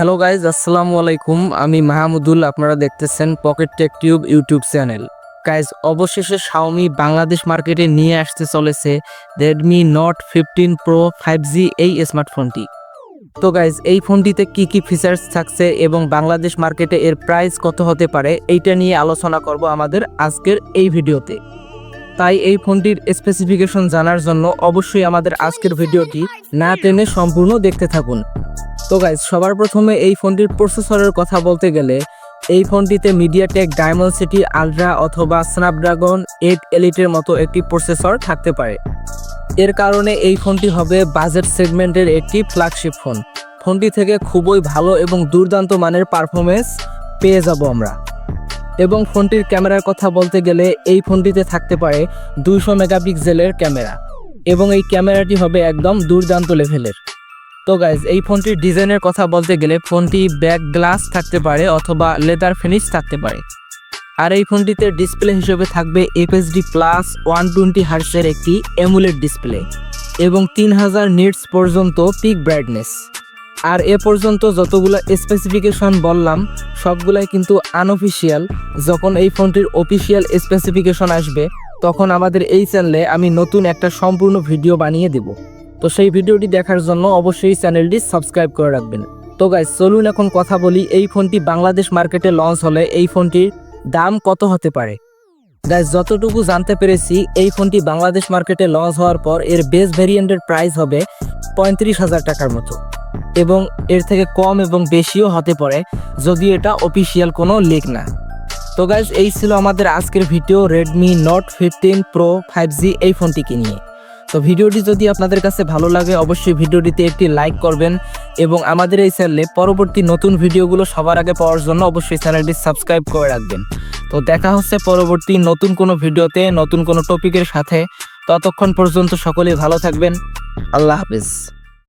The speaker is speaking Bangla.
হ্যালো গাইজ আসসালামু আলাইকুম। আমি মাহমুদুল, আপনারা দেখতেছেন pocket tech tube YouTube channel. Guys অবশেষে শাওমি বাংলাদেশ মার্কেটে নিয়ে আসতে চলেছে Redmi note fifteen pro five G এই স্মার্টফোনটি তো গাইজ এই ফোনটিতে কি কি ফিচার্স থাকছে এবং বাংলাদেশ মার্কেটে এর প্রাইস কত হতে পারে, এইটা নিয়ে আলোচনা করব আমাদের আজকের এই ভিডিওতে। তাই এই ফোনটির স্পেসিফিকেশন জানার জন্য অবশ্যই আমাদের আজকের ভিডিওটি না টেনে সম্পূর্ণ দেখতে থাকুন। তো গাইজ সবার প্রথমে এই ফোনটির প্রসেসরের কথা বলতে গেলে, এই ফোনটিতে মিডিয়াটেক ডায়মন্ড সিটি আলট্রা অথবা স্ন্যাপড্রাগন এইট এলিটের মতো একটি প্রসেসর থাকতে পারে। এর কারণে এই ফোনটি হবে বাজেট সেগমেন্টের একটি ফ্ল্যাগশিপ ফোন ফোনটি থেকে খুবই ভালো এবং দুর্দান্ত মানের পারফরমেন্স পেয়ে যাব আমরা। এবং ফোনটির ক্যামেরার কথা বলতে গেলে, এই ফোনটিতে থাকতে পারে দুইশো মেগাপিক্সেলের ক্যামেরা। এবং এই ক্যামেরাটি হবে একদম দুর্দান্ত লেভেলের তো গাইজ এই ফোনটির ডিজাইনের কথা বলতে গেলে ফোনটি ব্যাক গ্লাস থাকতে পারে অথবা লেদার ফিনিশ থাকতে পারে। আর এই ফোনটিতে ডিসপ্লে হিসেবে থাকবে এফএসডি প্লাস ওয়ান টোয়েন্টি হার্সের একটি এমুলেট ডিসপ্লে এবং তিন হাজার নিটস পর্যন্ত পিক ব্রাইটনেস আর এ পর্যন্ত যতগুলো স্পেসিফিকেশন বললাম, সবগুলাই কিন্তু আনঅফিসিয়াল যখন এই ফোনটির অফিসিয়াল স্পেসিফিকেশন আসবে, তখন আমাদের এই চ্যানেলে আমি নতুন একটা সম্পূর্ণ ভিডিও বানিয়ে দেব। তো সেই ভিডিওটি দেখার জন্য অবশ্যই চ্যানেলটি সাবস্ক্রাইব করে রাখবেন। তো গাইজ চলুন এখন কথা বলি এই ফোনটি বাংলাদেশ মার্কেটে লঞ্চ হলে এই ফোনটির দাম কত হতে পারে। গাইজ যতটুকু জানতে পেরেছি, এই ফোনটি বাংলাদেশ মার্কেটে লঞ্চ হওয়ার পর এর বেস ভেরিয়েন্টের প্রাইস হবে পঁয়ত্রিশ হাজার টাকার মতো এবং এর থেকে কম এবং বেশিও হতে পারে, যদি এটা অফিসিয়াল কোনো লিক না। তো গাইজ এই ছিল আমাদের আজকের video Redmi note fifteen pro five G এই ফোনটিকে নিয়ে। তো ভিডিওটি যদি আপনাদের কাছে ভালো লাগে, অবশ্যই ভিডিওটিতে একটি লাইক করবেন এবং আমাদের এই চ্যানেলে পরবর্তী নতুন ভিডিওগুলো সবার আগে পাওয়ার জন্য অবশ্যই চ্যানেলটি সাবস্ক্রাইব করে রাখবেন। তো দেখা হচ্ছে পরবর্তী নতুন কোনো ভিডিওতে, নতুন কোনো টপিকের সাথে। ততক্ষণ পর্যন্ত সকলেই ভালো থাকবেন। আল্লাহ হাফিজ।